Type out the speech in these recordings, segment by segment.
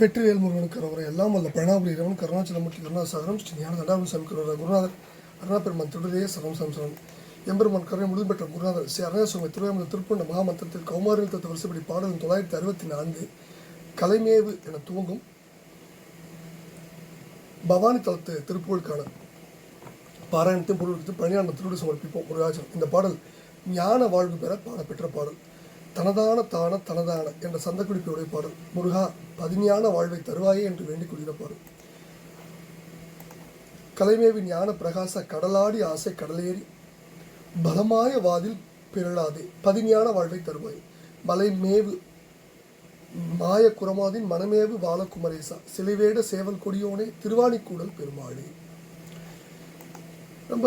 வெற்றிவேல் முருகனுக்கு அவரை எல்லாம் வல்ல. பிரணாபுரி இரவன் கருணாச்சலமூர்த்தி கருணாசாகரம் ஸ்ரீ ஞான தண்டாபுரம் சமைக்கிறவர் குருநாதர் அருணாபெருமான் திருடதே சரம் சம்சரம் எம்பெருமான் கருணை முழுது பெற்ற குருநாதர் ஸ்ரீ அருணாசுவாமி திருவாமூர் திருப்பண்ண மகாமந்திரத்தில் கௌமாரி தத்துவ வருஷப்படி பாடல் தொள்ளாயிரத்தி அறுபத்தி நான்கு கலைமேவு என துவங்கும் பவானி தலத்து திருப்புகழுக்கான பாராயணத்தையும் பொருளுக்கு பணியான திருடு சமர்ப்பிப்போம். குருராஜன் இந்த பாடல் ஞான வாழ்வு பெற பாடப்பெற்ற பாடல். தனதான தான தனதான என்ற சந்தக்குடிப்பையுடைய பாடல் முருகா பதிஞான வாழ்வை தருவாயே என்று வேண்டிக் கொள்கிற பாடல் கலைமேவின் ஞான பிரகாச கடலாடி ஆசை கடலேறி பலமாய வாதில் பிறழாதே பதிஞான வாழ்வை தருவாய். மலைமேவு மாய குரமாதின் மனமேவு பாலகுமரேசா சிலைவேட சேவல் கொடியோனே திருவாணிக்கூடல் பெருமாளே. ரொம்ப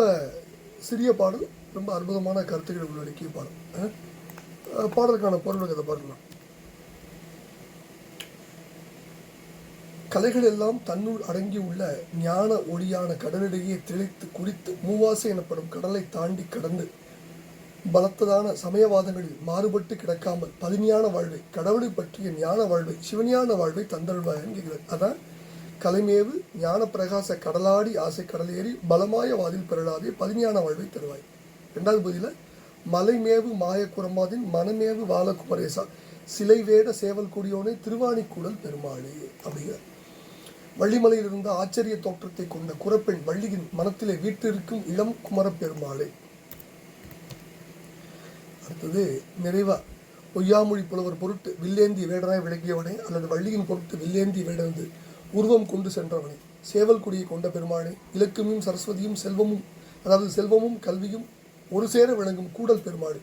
சிறிய பாடல் ரொம்ப அற்புதமான கருத்துக்களை உள்ளடக்கிய பாடல் ஆ? பாடலுக்கான பொருள் இதை பார்க்கலாம் கலைகள் எல்லாம் தன்னுள் அடங்கியுள்ள ஞான ஒளியான கடலிடையே திளைத்து குறித்து மூவாசை எனப்படும் கடலை தாண்டி கடந்து பலத்ததான சமயவாதங்களில் மாறுபட்டு கிடக்காமல் பதினியான வாழ்வை கடவுளை பற்றிய ஞான வாழ்வை சிவஞான வாழ்வை தந்தருள்வாய் என்கிறது அதான் கலைமேவு ஞான பிரகாச கடலாடி ஆசை கடலேறி பலமாய வாதில் பெறலாதே பதினியான வாழ்வை தருவாய். ரெண்டாவது பகுதியில் மலைமேவு மாயக்குரமாதின் மனமேவு வாழக்குமரேசா சிலை வேட சேவல் கொடியோனை திருவாணிக்கூடல் பெருமாளே அப்படிங்கிற வள்ளிமலையில் இருந்த ஆச்சரிய தோற்றத்தை கொண்ட குரப்பெண் வள்ளியின் மனத்திலே வீற்றிருக்கும் இளம் குமரப் பெருமாளே அடுத்தது நிறைவா பொய்யாமொழி புலவர் பொருட்டு வில்லேந்தி வேடனாய் விளங்கியவனே அல்லது வள்ளியின் பொருட்டு வில்லேந்தி வேடனது உருவம் கொண்டு சென்றவனே. சேவல் கொடியை கொண்ட பெருமாளே இலக்குமியும் சரஸ்வதியும் செல்வமும் அதாவது செல்வமும் கல்வியும் ஒரு சேர விளங்கும் கூடல் பெருமாள்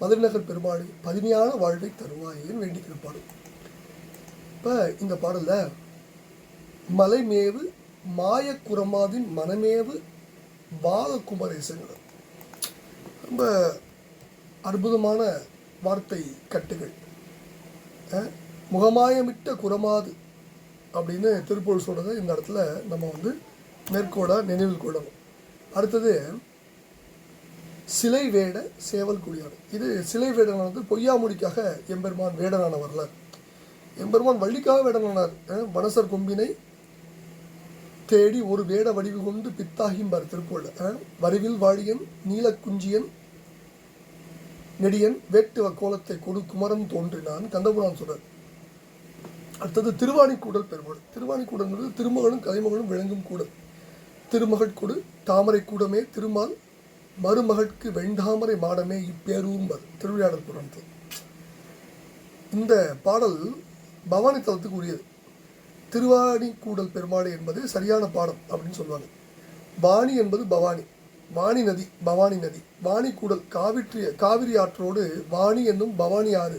மதுரைநகர் பெருமாளே பதுமையான வாழ்வை தருவாயேன்னு வேண்டிக்கிற பாடல் இப்போ இந்த பாடலில் மலைமேவு மாயக்குரமாதின் மனமேவு பாலகுமரேசங்கிறது ரொம்ப அற்புதமான வார்த்தை கட்டுகள். முகமாயமிட்ட குரமாது அப்படின்னு திருப்பூர் சொல்கிறத இந்த இடத்துல நம்ம வந்து மேற்கோடாக நினைவில் கொள்ளணும். அடுத்தது சிலை வேட சேவல் குடியாடு இது சிலை வேடனானது பொய்யாமொழிக்காக எம்பெருமான் வேடனான வரலாறு. எம்பெருமான் வள்ளிக்காக வேடனானார். மனசர் வனசர் கொம்பினை தேடி ஒரு வேட வடிவு கொண்டு பித்தாகிம்பார் திருப்பூர்ல வரிவில் வாழியன் நீலக்குஞ்சியன் நெடியன் வேட்டுவ கோலத்தை கொடு குமரன் தோன்றினான் கந்தபுரான் சொல்றார் அடுத்தது திருவாணிக்கூடல் பெருமாள். திருவாணிக்கூடங்கிறது திருமகளும் கலைமகளும் விளங்கும் கூடல். திருமகட்கொடு தாமரை கூடமே திருமால் மருமகட்கு வெண்தாமரை மாடமே இப்பேரூம்பர் திருவிளையாடல் புராணத்தில் இந்த பாடல் பவானி தலத்துக்கு உரியது. திருவாணி கூடல் பெருமாடு என்பது சரியான பாடம் அப்படின்னு சொல்லுவாங்க. வாணி என்பது பவானி. வாணி நதி பவானி நதி. வாணி கூடல் காவிரி காவிரி ஆற்றோடு வாணி என்னும் பவானி ஆறு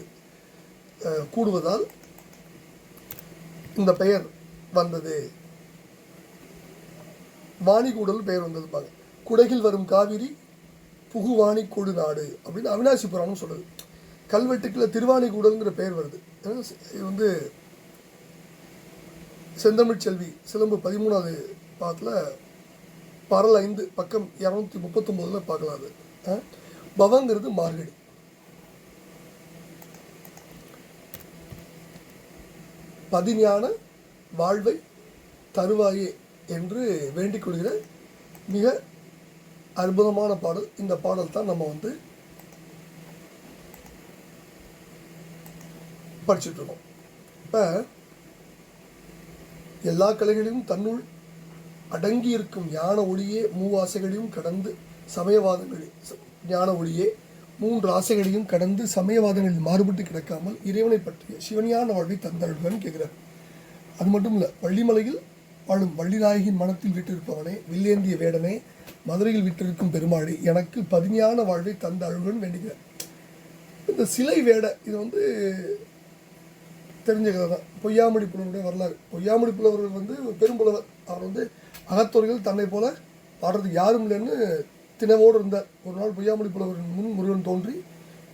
அஹ், கூடுவதால் இந்த பெயர் வந்தது. வாணி கூடல் பெயர் வந்ததுப்பாங்க குடகில் வரும் காவிரி புகுவாணி கூடு நாடு அப்படின்னு அவினாசி புராணம் சொல்லுது. கல்வெட்டுக்கில் திருவாணி கூடல்ங்கிற பெயர் வருது. இது வந்து செந்தமிழ் செல்வி சிலம்பு பதிமூணாவது பாத்தில் பரல் ஐந்து பக்கம் இரநூத்தி முப்பத்தொம்போதில் பார்க்கலாம் அது. பவங்கிறது மார்கழி. பதிஞான வாழ்வை தருவாயே என்று வேண்டிக் கொள்கிற மிக அற்புதமான பாடல். இந்த பாடல் தான் நம்ம வந்து படிச்சுட்டு இருக்கோம். இப்போ எல்லா கலைகளிலும் தன்னுள் அடங்கி இருக்கும் ஞான ஒளியே மூவாசைகளையும் கடந்து சமயவாதங்களில் ஞான ஒளியே மூன்று ஆசைகளையும் கடந்து சமயவாதங்களில் மாறுபட்டு கிடக்காமல் இறைவனை பற்றிய சிவனியான வாழ்வை தந்தருடன் கேட்கிறார். அது மட்டும் இல்லை வள்ளிமலையில் வாழும் வள்ளிநாயகின் மனத்தில் விட்டிருப்பவனே வில்லேந்திய வேடனே மதுரையில் விட்டிருக்கும் பெருமாளி எனக்கு பதிஞான வாழ்வை தந்த அழுகன் வேண்டுகிறேன் இந்த சிலை வேட இது வந்து தெரிஞ்ச கதை தான் பொய்யாமொழி புலவருடைய வரலாறு. பொய்யாமொழி புலவர் வந்து பெரும்புலவர். அவர் வந்து அகத்துறைகள் தன்னை போல பாடுறதுக்கு யாரும் இல்லைன்னு தினவோடு இருந்தார். ஒரு நாள் பொய்யாமொழி புலவரின் முன் முருகன் தோன்றி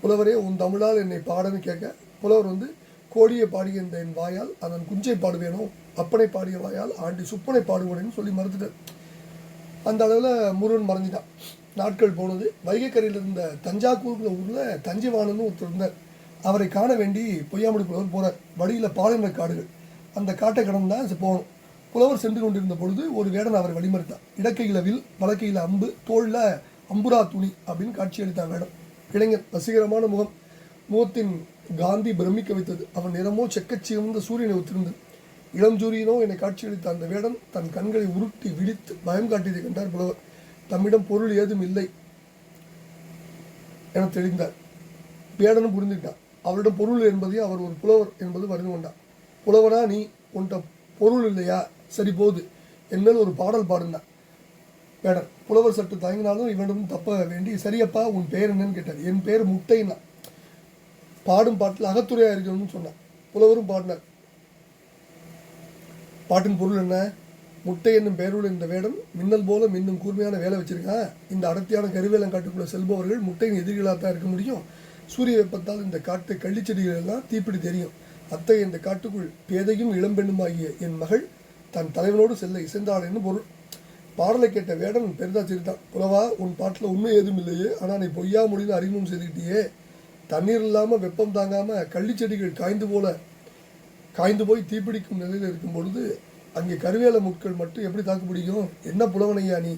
புலவரே உன் தமிழால் என்னை பாடன்னு கேட்க புலவர் வந்து கோடியை பாடிய இந்த என் வாயால் அதன் குஞ்சை பாடுவேனோ அப்பனை பாடிய வாயால் ஆண்டி சுப்பனை பாடுவேனேன்னு சொல்லி மறுத்துட்டார். அந்த அளவில் முருகன் மறைஞ்சிட்டான். நாட்கள் போனது. வைகைக்கரையில் இருந்த தஞ்சாவூர்ங்கிற ஊரில் தஞ்சைவாணன்னு ஒருத்தர் இருந்தார். அவரை காண வேண்டி பொய்யாமடி புலவர் போகிறார் வழியில் பாலைநில காடுகள். அந்த காட்டை கடந்து தான் போகணும். புலவர் சென்று கொண்டிருந்த பொழுது ஒரு வேடன் அவரை வழிமறித்தான். இடக்கையில் வில் வலக்கையில் அம்பு தோளில் அம்புரா துணி அப்படின்னு காட்சி அளித்தான் வேடம். இளைஞர் வசீகரமான முகம். முகத்தின் காந்தி பிரமிக்க வைத்தது. அவன் நிறமோ செக்கச் சூரியனை ஒத்திருந்தது. இளஞ்சூரியனோ என்னை காட்சியளித்த அந்த வேடன் தன் கண்களை உருட்டி விழித்து பயம் காட்டியதை கண்டார் புலவர். தம்மிடம் பொருள் ஏதும் இல்லை என தெளிந்தார் வேடனும் புரிந்துட்டான் அவரிடம் பொருள் என்பதை அவர் ஒரு புலவர் என்பது அறிந்து கொண்டார். புலவனா நீ? உன்கிட்ட பொருள் இல்லையா? சரி போது. என்மேல் ஒரு பாடல் பாடுனான் வேடன் புலவர் சற்று தயங்கினாலும் இவனிடம் தப்ப வேண்டி சரியப்பா உன் பெயர் என்னன்னு கேட்டார். என் பெயர் முட்டைன்னா பாடும் பாட்டில் அகத்துறையாக இருக்கணும்னு சொன்னார். புலவரும் பாடினார். பாட்டின் பொருள் என்ன? முட்டை என்னும் பெயருள்ள இந்த வேடம் மின்னல் போல மின்னும் கூர்மையான வேலை வச்சிருக்கான் இந்த அடர்த்தியான கருவேலங்காட்டுக்குள்ள செல்பவர்கள் முட்டையின் எதிரிகளாக தான் இருக்க முடியும். சூரிய வெப்பத்தால் இந்த காட்டு கள்ளிச்செடிகள் எல்லாம் தீப்பிடி தெரியும். அத்தகைய இந்த காட்டுக்குள் பேதையும் இளம்பெண்ணுமாகிய என் மகள் தன் தலைவனோடு செல்ல இசைந்தாள்னு பொருள். பாடலை கேட்ட வேடன் பெரிதா சிரித்தான். புலவா உன் பாட்டில் உண்மை ஏதும் இல்லையே. ஆனால் நீ பொய்யா முடிந்து அறிமுகம் செய்துக்கிட்டியே. தண்ணீர் இல்லாமல் வெப்பம் தாங்காமல் கள்ளிச்செடிகள் காய்ந்து போல காய்ந்து போய் தீப்பிடிக்கும் நிலையில் இருக்கும் பொழுது அங்கே கருவேல முட்கள் மட்டும் எப்படி தாக்கு பிடிக்கும்? என்ன புலவனையா நீ?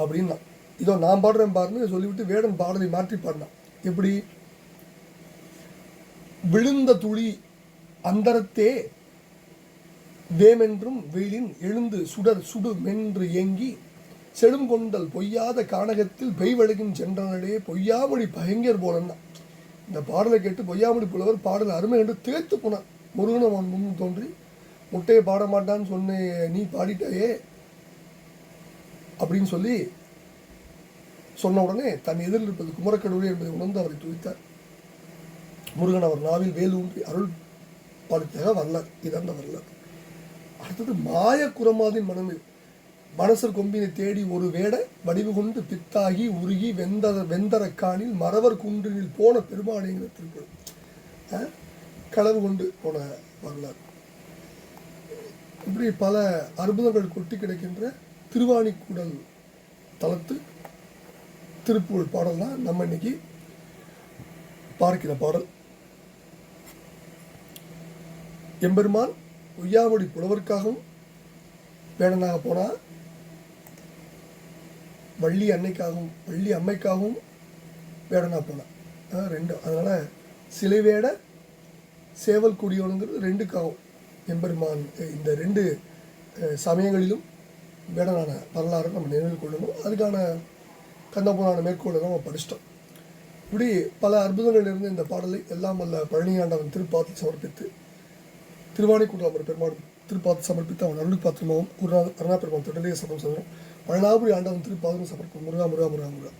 அப்படின்னா இதோ நான் பாடுறேன் பாருன்னு சொல்லிவிட்டு வேடன் பாடலை மாற்றி பாடினான். எப்படி? விழுந்த துளி அந்தரத்தே வேமென்றும் வெயிலின் எழுந்து சுடர் சுடு மென்று ஏங்கி செடும் கொண்டல் பொய்யாத கானகத்தில் பெய்வழகும் சென்றனடே பொய்யாமொழி பயங்கர் போலன்னா. இந்த பாடலை கேட்டு பொய்யாமொழி புலவர் பாடல் அருமை என்று திகைத்து போனார். முருகன் அவன் முன் தோன்றி முட்டையை பாட மாட்டான்னு சொன்னே நீ பாடிட்டாயே அப்படின்னு சொல்லி சொன்ன உடனே தன் எதிரில் இருப்பது குமரக்கடவுளே என்பதை உணர்ந்து அவரை துதித்தார். முருகன் அவர் நாவில் வேல் ஊன்றி அருள் பாலித்தாக வரலாறு. இதான் அந்த வரலாறு. அடுத்தது மாய குரமாதின் மனமே. மனசர் கொம்பினை தேடி ஒரு வேட வடிவு கொண்டு பித்தாகி உருகி வெந்தர வெந்தரக்கானில் மறவர் குன்றினில் போன பெருமானிங்கிற திருக்குறள். களவு கொண்டு போன வரலாறு. இப்படி பல அற்புதங்கள் கொட்டி கிடைக்கின்ற திருவாணிக்கூடல் தளத்து திருப்புகழ் பாடல் தான் நம்ம இன்னைக்கு பார்க்கிற பாடல். எம்பெருமான் உய்யாமொழி புலவருக்காகவும் வேடனாக போனால் வள்ளி அன்னைக்காகவும் வள்ளி அம்மைக்காகவும் வேடனாக போனான் அஹ் ரெண்டு அதனால் சிலை வேட சேவல் கொடியோனுங்கிறது ரெண்டுக்காகும் எம்பெருமான் இந்த ரெண்டு சமயங்களிலும் வேடனான வரலாறு நம்ம நினைவில் கொள்ளணும். அதுக்கான கந்தபுராண மேற்கோளை நம்ம படிச்சிட்டோம் இப்படி பல அற்புதங்கள் இருந்து இந்த பாடலை எல்லாம் வல்ல பழனியாண்டவன் திருப்பாத்து சமர்ப்பித்து திருவாணிக்குன்றம் பெருமாள் திருப்பாத்து சமர்ப்பித்து அவன் அருள் பாத்திரமாவும் குருநாத அருணா பெருமாள் தொடர்லேயே சமம் செய்தோம் பழனாபுரி ஆண்டவன் திருப்பாதம் சமர்ப்பம் முருகா முருகா முருகா முருகா.